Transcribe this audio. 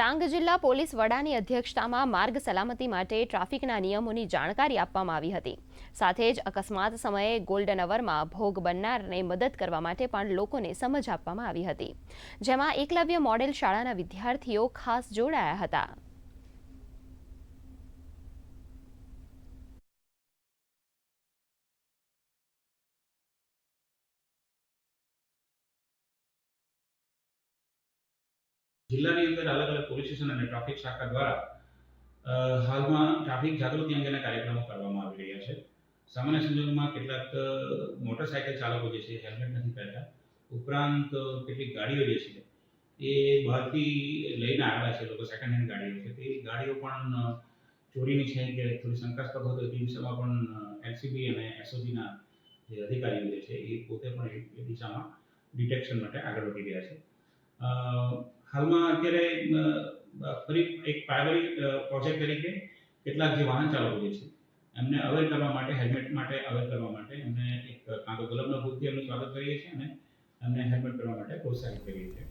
ડાંગ જિલ્લા પોલીસ વડાની અધ્યક્ષતામાં માર્ગ સલામતી માટે ટ્રાફિકના નિયમોની જાણકારી આપવામાં આવી હતી. સાથે જ અકસ્માત સમયે ગોલ્ડન અવરમાં ભોગ બનનારને મદદ કરવા માટે પણ લોકોને સમજ આપવામાં આવી હતી. જેમાં એકલવ્ય મોડેલ શાળાના વિદ્યાર્થીઓ ખાસ જોડાયા હતા. જિલ્લાની અંદર અલગ અલગ પોલીસ સ્ટેશન અને ટ્રાફિક શાખા દ્વારા હાલમાં ટ્રાફિક જાગૃતિ અંગેના કાર્યક્રમો કરવામાં આવી રહ્યા છે. સામાન્ય સંજોગોમાં કેટલાક મોટરસાયકલ ચાલકો જે છે, હેલ્મેટ નથી પહેરતા. ઉપરાંત કેટલીક ગાડીઓ જે છે, એ બહારથી લઈને આવેલા છે, લોકો સેકન્ડ હેન્ડ ગાડીઓ છે. તે ગાડીઓ પણ ચોરીની છે કે થોડી શંકાસ્પદ હોય તો તે દિશામાં પણ એલસીબી અને એસઓજીના જે અધિકારીઓ જે છે, એ પોતે પણ એ દિશામાં ડિટેક્શન માટે આગળ વધી રહ્યા છે. હાલમાં અત્યારે ફરી એક પ્રાઇમરી પ્રોજેક્ટ તરીકે કેટલાક જે વાહન ચાલકો છે, એમને અવેર કરવા માટે હેલ્મેટ માટે અવેર કરવા માટે એમને એક કાં તો ગુલાબના ભૂતથી એમનું સ્વાગત કરીએ છીએ અને એમને હેલ્મેટ કરવા માટે પ્રોત્સાહિત કરીએ છીએ.